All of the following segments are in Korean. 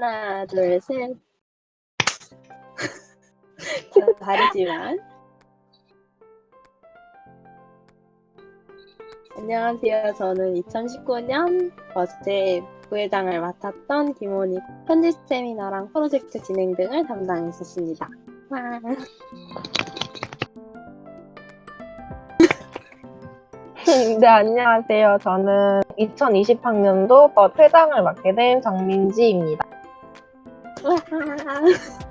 하나, 둘, 셋. 다 다르지만. 안녕하세요. 저는 2019년 버스의 부회장을 맡았던 김원희 편집 세미나랑 프로젝트 진행 등을 담당했었습니다. 와. 네, 안녕하세요. 저는 2020학년도 버 회장을 맡게 된 정민지입니다. 와.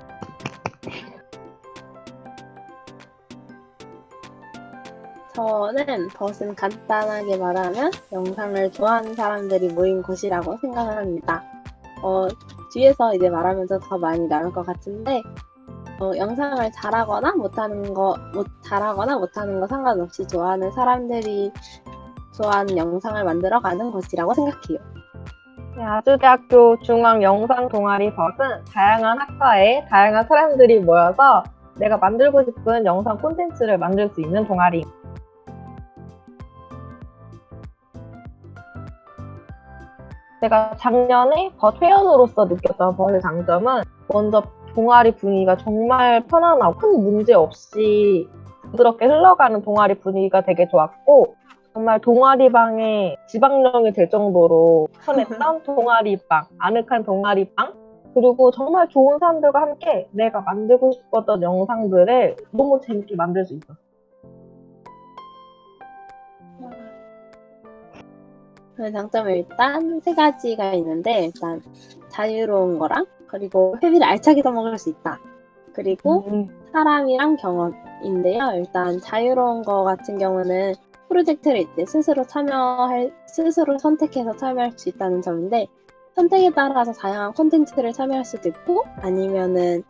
저는 벗은 간단하게 말하면 영상을 좋아하는 사람들이 모인 곳이라고 생각합니다. 어, 뒤에서 이제 말하면서 더 많이 나올 것 같은데, 어, 영상을 잘하거나 못하는 거, 못, 잘하거나 못하는 거 상관없이 좋아하는 사람들이 좋아하는 영상을 만들어가는 곳이라고 생각해요. 네, 아주대학교 중앙 영상 동아리 벗은 다양한 학과에 다양한 사람들이 모여서 내가 만들고 싶은 영상 콘텐츠를 만들 수 있는 동아리. 제가 작년에 벗 회원으로서 느꼈던 벗의 장점은 먼저 동아리 분위기가 정말 편안하고 큰 문제 없이 부드럽게 흘러가는 동아리 분위기가 되게 좋았고 정말 동아리방에 지방령이 될 정도로 편했던 동아리방, 아늑한 동아리방 그리고 정말 좋은 사람들과 함께 내가 만들고 싶었던 영상들을 너무 재밌게 만들 수 있었어요. 그 장점은 일단 세 가지가 있는데 일단 자유로운 거랑 그리고 회비를 알차게 써먹을 수 있다. 그리고 음, 사람이랑 경험인데요. 일단 자유로운 거 같은 경우는 프로젝트를 이제 스스로 참여할 스스로 선택해서 참여할 수 있다는 점인데 선택에 따라서 다양한 콘텐츠를 참여할 수도 있고 아니면은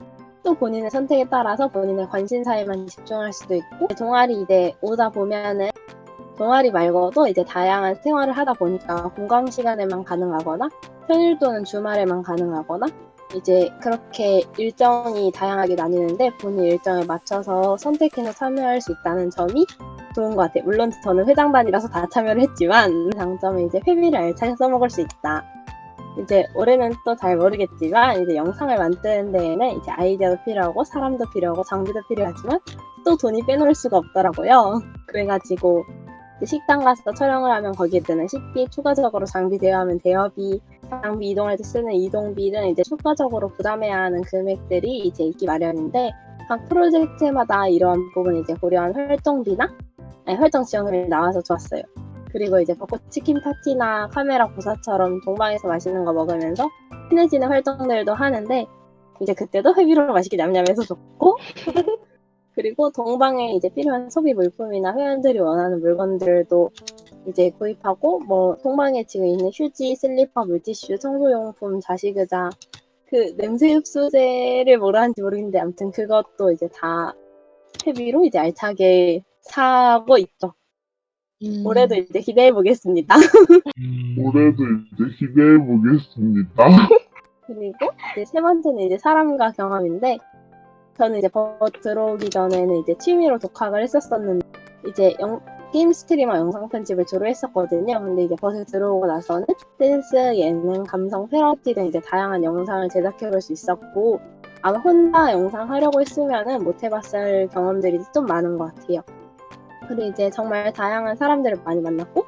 또 본인의 선택에 따라서 본인의 관심사에만 집중할 수도 있고 동아리 이제 오다 보면은 동아리 말고도 이제 다양한 생활을 하다 보니까 공강 시간에만 가능하거나 평일 또는 주말에만 가능하거나 이제 그렇게 일정이 다양하게 나뉘는데 본인 일정에 맞춰서 선택해서 참여할 수 있다는 점이 좋은 것 같아요. 물론 저는 회장단이라서 다 참여를 했지만 장점은 이제 회비를 알차게 써먹을 수 있다. 이제 올해는 또 잘 모르겠지만 이제 영상을 만드는 데에는 이제 아이디어도 필요하고 사람도 필요하고 장비도 필요하지만 또 돈이 빼놓을 수가 없더라고요. 그래가지고 식당 가서 촬영을 하면 거기에 드는 식비, 추가적으로 장비 대여하면 대여비, 장비 이동할 때 쓰는 이동비는 이제 추가적으로 부담해야 하는 금액들이 이제 있기 마련인데 각 프로젝트마다 이러한 부분을 이제 고려한 활동비나 아니, 활동 지원금이 나와서 좋았어요. 그리고 이제 벚꽃 치킨 파티나 카메라 고사처럼 동방에서 맛있는 거 먹으면서 친해지는 활동들도 하는데 이제 그때도 회비로 맛있게 냠냠해서 좋고 그리고 동방에 이제 필요한 소비 물품이나 회원들이 원하는 물건들도 이제 구입하고 뭐 동방에 지금 있는 휴지, 슬리퍼, 물티슈, 청소용품, 자식의자 그 냄새 흡수제를 뭐라 하는지 모르겠는데 아무튼 그것도 이제 다 회비로 이제 알차게 사고 있죠. 올해도 이제 기대해 보겠습니다. 올해도 이제 기대해 보겠습니다. 그리고 이제 세 번째는 이제 사람과 경험인데 저는 이제 버 들어오기 전에는 이제 취미로 독학을 했었었는데 이제 영, 게임 스트리머 영상 편집을 주로 했었거든요. 근데 이제 버스 들어오고 나서는 댄스, 예능, 감성, 패러디 등 이제 다양한 영상을 제작해 볼 수 있었고 아마 혼자 영상 하려고 했으면은 못 해봤을 경험들이 좀 많은 것 같아요. 그리고 이제 정말 다양한 사람들을 많이 만났고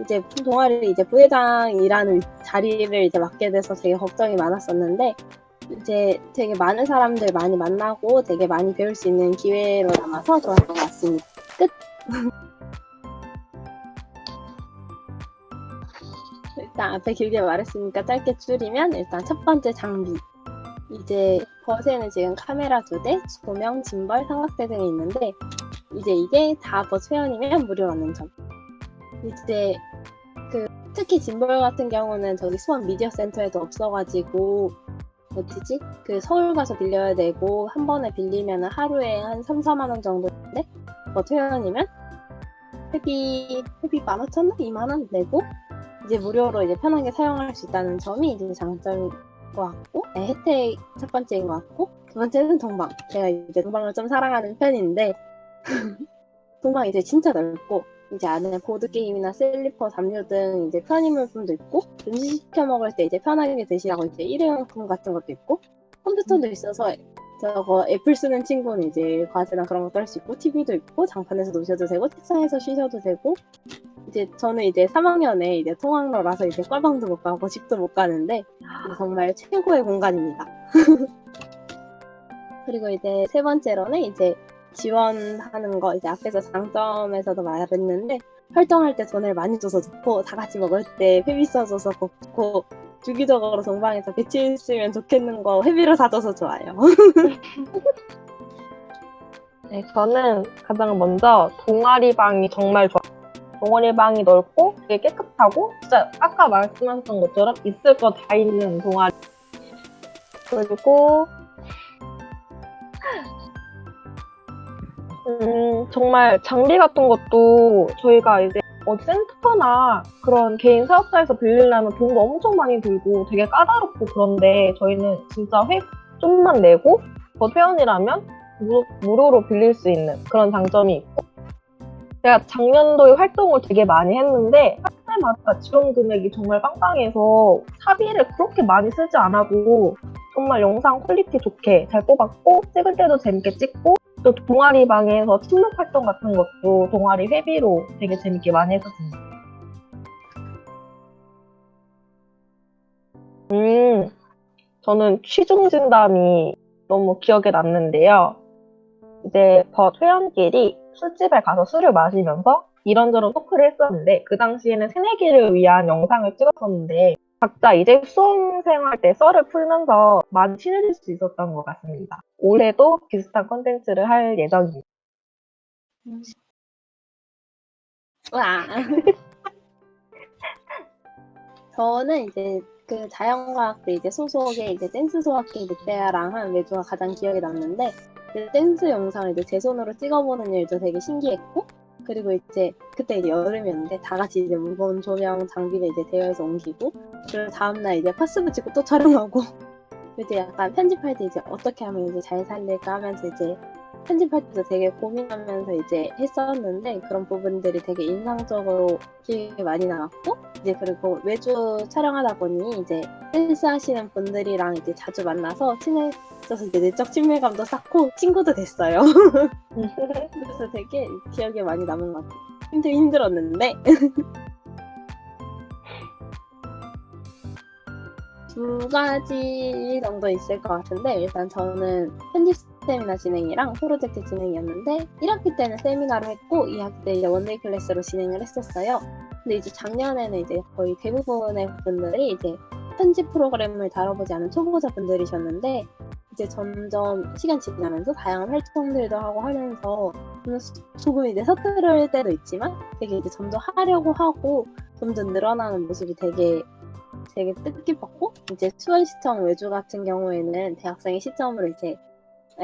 이제 동아리 이제 부회장이라는 자리를 이제 맡게 돼서 되게 걱정이 많았었는데 이제 되게 많은 사람들 많이 만나고 되게 많이 배울 수 있는 기회로 남아서 좋았던 것 같습니다. 끝. 일단 앞에 길게 말했으니까 짧게 줄이면 일단 첫 번째 장비. 이제 버스에는 지금 카메라 두 대, 조명, 짐벌, 삼각대 등이 있는데 이제 이게 다 버스 회원이면 무료라는 점. 이제 그 특히 짐벌 같은 경우는 저기 수원 미디어 센터에도 없어가지고 어디지? 그 서울 가서 빌려야 되고 한 번에 빌리면 하루에 한 3, 4만 원 정도인데 뭐 회원이면 회비 회비 15,000원, 2만 원 내고 이제 무료로 이제 편하게 사용할 수 있다는 점이 이제 장점인 것 같고 네, 혜택 첫 번째인 것 같고 두 번째는 동방 제가 이제 동방을 좀 사랑하는 편인데 동방 이제 진짜 넓고 이제 안에 보드 게임이나 슬리퍼, 담요 등 이제 편의물품도 있고 음식 시켜 먹을 때 이제 편하게 드시라고 이제 일회용품 같은 것도 있고 컴퓨터도 있어서 저거 애플 쓰는 친구는 이제 과제나 그런 것도 할 수 있고 TV도 있고 장판에서 노셔도 되고 책상에서 쉬셔도 되고 이제 저는 이제 3학년에 이제 통학로라서 이제 꼴방도 못 가고 집도 못 가는데 정말 최고의 공간입니다. 그리고 이제 세 번째로는 이제 지원하는 거 이제 앞에서 장점에서도 말했는데 활동할 때 돈을 많이 줘서 좋고 다 같이 먹을 때 회비 써줘서 좋고 주기적으로 동방에서 배치했으면 좋겠는 거 회비로 사줘서 좋아요. 네, 저는 가장 먼저 동아리 방이 정말 좋아요. 동아리 방이 넓고 되게 깨끗하고 진짜 아까 말씀하셨던 것처럼 있을 거 다 있는 동아리. 그리고 음, 정말 장비 같은 것도 저희가 이제 어디 센터나 그런 개인 사업자에서 빌리려면 돈도 엄청 많이 들고 되게 까다롭고 그런데 저희는 진짜 회 좀만 내고 더 회원이라면 무, 무료로 빌릴 수 있는 그런 장점이 있고. 제가 작년도에 활동을 되게 많이 했는데 할 때마다 지원 금액이 정말 빵빵해서 사비를 그렇게 많이 쓰지 않아도 정말 영상 퀄리티 좋게 잘 뽑았고 찍을 때도 재밌게 찍고 또 동아리 방에서 친목 활동 같은 것도 동아리 회비로 되게 재밌게 많이 했었습니다. 음, 저는 취중 진담이 너무 기억에 남는데요. 이제 벗 회원끼리 술집에 가서 술을 마시면서 이런저런 토크를 했었는데 그 당시에는 새내기를 위한 영상을 찍었었는데 각자 이제 수험생활 때 썰을 풀면서 많이 친해질 수 있었던 것 같습니다. 올해도 비슷한 컨텐츠를 할 예정입니다. 와. 저는 이제 그 자연과학대 이제 소속의 이제 댄스 소학기 늑대야랑 한 외주가 가장 기억에 남는데 댄스 영상을 이제 제 손으로 찍어보는 일도 되게 신기했고 그리고 이제 그때 이제 여름이었는데 다 같이 이제 무거운 조명 장비를 이제 대여해서 옮기고 그리고 다음날 이제 파스 붙이고 또 촬영하고. 이제 약간 편집할 때 이제 어떻게 하면 이제 잘 살릴까 하면서 이제 편집할 때도 되게 고민하면서 이제 했었는데 그런 부분들이 되게 인상적으로 기억에 많이 남았고 이제 그리고 매주 촬영하다 보니 이제 댄스 하시는 분들이랑 이제 자주 만나서 친해져서 이제 내적 친밀감도 쌓고 친구도 됐어요. 그래서 되게 기억에 많이 남은 것 같아요. 힘들 힘들었는데 두 가지 정도 있을 것 같은데 일단 저는 편집 세미나 진행이랑 프로젝트 진행이었는데 1학기 때는 세미나로 했고 2학기 때 이제 원데이 클래스로 진행을 했었어요. 근데 이제 작년에는 이제 거의 대부분의 분들이 이제 편집 프로그램을 다뤄보지 않은 초보자 분들이셨는데 이제 점점 시간 지나면서 다양한 활동들도 하고 하면서 좀 조금 이제 서투를 때도 있지만 되게 이제 점점 하려고 하고 점점 늘어나는 모습이 되게 되게 뜻깊었고 이제 수원 시청 외주 같은 경우에는 대학생의 시점으로 이제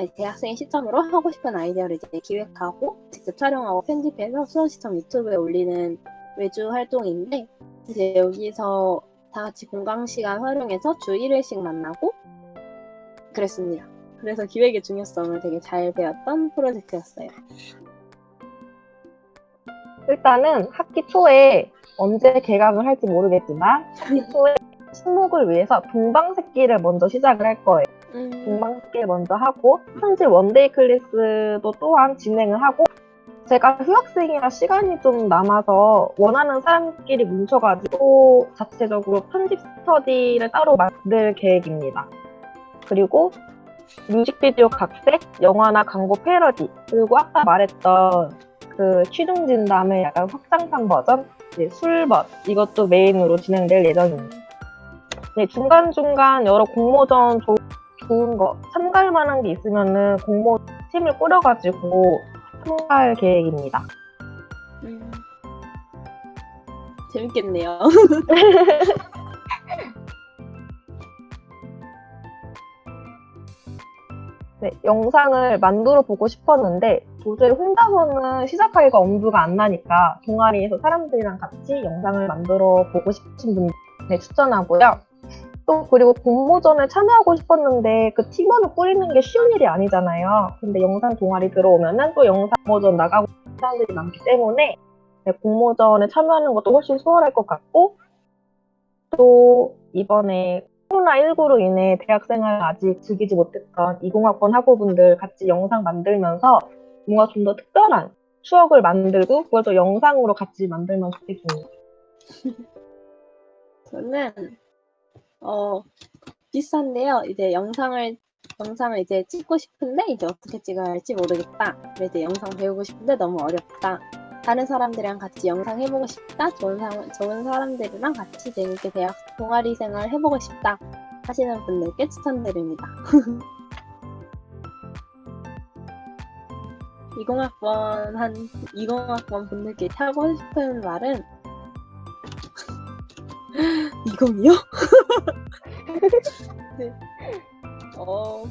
대학생의 시점으로 하고 싶은 아이디어를 이제 기획하고 직접 촬영하고 편집해서 수원시청 유튜브에 올리는 외주 활동인데 이제 여기서 다 같이 공강 시간 활용해서 주 1회씩 만나고 그랬습니다. 그래서 기획의 중요성을 되게 잘 배웠던 프로젝트였어요. 일단은 학기 초에 언제 개강을 할지 모르겠지만 학기 초에 친목을 위해서 동방새끼를 먼저 시작을 할 거예요. 음, 동방새끼를 먼저 하고 현재 원데이 클래스도 또한 진행을 하고 제가 휴학생이라 시간이 좀 남아서 원하는 사람끼리 뭉쳐가지고 자체적으로 편집 스터디를 따로 만들 계획입니다. 그리고 뮤직비디오 각색, 영화나 광고 패러디, 그리고 아까 말했던 그 취중 진담의 약간 확장판 버전, 이제 술벗 이것도 메인으로 진행될 예정입니다. 네, 중간중간 여러 공모전 조- 좋은 거 참가할 만한 게 있으면은 공모 팀을 꾸려가지고 참가할 계획입니다. 음. 재밌겠네요. 네, 영상을 만들어 보고 싶었는데 도저히 혼자서는 시작하기가 엄두가 안 나니까 동아리에서 사람들이랑 같이 영상을 만들어 보고 싶으신 분들 네, 추천하고요. 또 그리고 공모전에 참여하고 싶었는데 그 팀원을 꾸리는 게 쉬운 일이 아니잖아요. 근데 영상 동아리 들어오면은 또 영상 공모전 나가고 싶은 사람들이 많기 때문에 네, 공모전에 참여하는 것도 훨씬 수월할 것 같고 또 이번에 코로나19로 인해 대학생활 아직 즐기지 못했던 20학번 학우분들 같이 영상 만들면서 뭔가 좀 더 특별한 추억을 만들고 그걸 또 영상으로 같이 만들면 좋겠습니다. 저는 어 비슷한데요. 이제 영상을 영상을 이제 찍고 싶은데 이제 어떻게 찍어야 할지 모르겠다. 그래서 영상 배우고 싶은데 너무 어렵다. 다른 사람들이랑 같이 영상 해보고 싶다. 좋은 사, 좋은 사람들이랑 같이 재밌게 대학 동아리 생활 해보고 싶다. 하시는 분들께 추천드립니다. 20학번 한 20학번 분들께 하고 싶은 말은 20이요? 네. 어,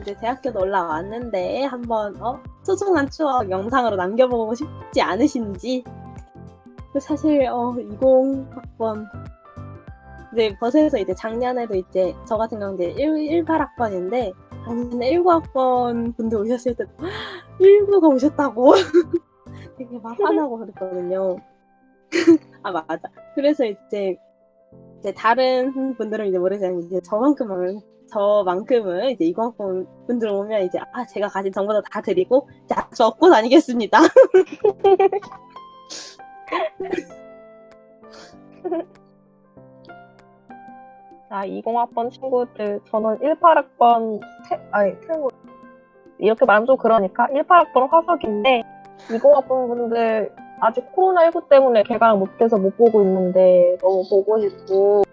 이제 대학교도 올라왔는데 한번 어, 소중한 추억 영상으로 남겨보고 싶지 않으신지 사실 어, 20학번 이제 버스에서 이제 작년에도 이제 저 같은 경우는 이제 1, 18학번인데 작년에 19학번 분들 오셨을 때 19가 오셨다고 되게 막 화나고 그랬거든요. 아 맞아. 그래서 이제 이제 다른 분들은 이제 모르지만 이제 저만큼은 저만큼은 이제 20학번 분들 오면 이제 아 제가 가진 정보도 다 드리고 자 적고 다니겠습니다. 자, 20학번 친구들, 저는 18학번, 아니, 친구, 이렇게 말하면 좀 그러니까, 18학번 화석인데, 20학번 분들, 아직 코로나19 때문에 개강을 못해서 못 보고 있는데, 너무 보고 싶고,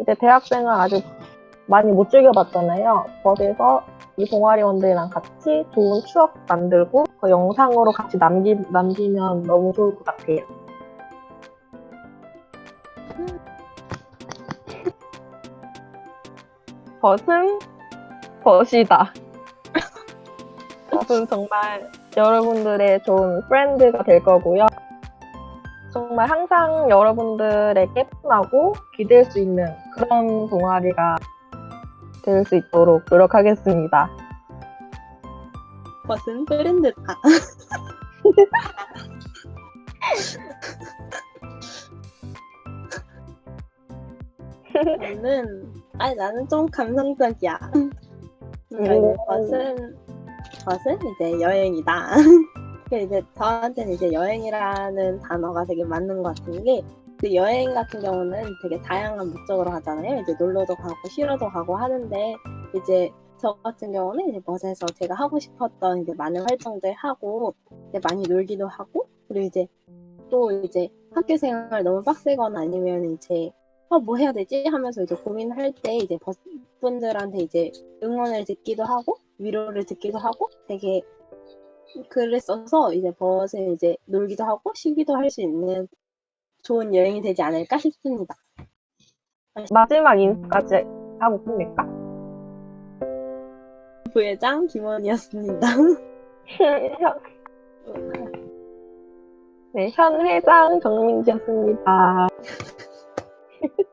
이제 대학생을 아직 많이 못 즐겨봤잖아요. 거기서 이 동아리원들이랑 같이 좋은 추억 만들고, 그 영상으로 같이 남기, 남기면 너무 좋을 것 같아요. 벗은 벗이다. 벗은 정말 여러분들의 좋은 프렌드가 될 거고요. 정말 항상 여러분들에게 편하고 기댈 수 있는 그런 동아리가 될 수 있도록 노력하겠습니다. 벗은 브랜드다. 나는 아니 나는 좀 감성적이야. 그러니까 이제 오. 벗은 벗은 이제 여행이다. 그 이제 저한테는 이제 여행이라는 단어가 되게 맞는 것 같은 게, 그 여행 같은 경우는 되게 다양한 목적으로 하잖아요. 이제 놀러도 가고 쉬러도 가고 하는데 이제 저 같은 경우는 이제 멋에서 제가 하고 싶었던 이제 많은 활동들 하고 이제 많이 놀기도 하고 그리고 이제 또 이제 학교 생활 너무 빡세거나 아니면 이제 어, 뭐 해야 되지 하면서 이제 고민할 때 이제 버스분들한테 이제 응원을 듣기도 하고 위로를 듣기도 하고 되게 그랬어서 이제 버스에 이제 놀기도 하고 쉬기도 할 수 있는 좋은 여행이 되지 않을까 싶습니다. 마지막 인사까지 하고 끝낼까? 부회장 김원이었습니다. 현- 네, 현 회장 정민지였습니다.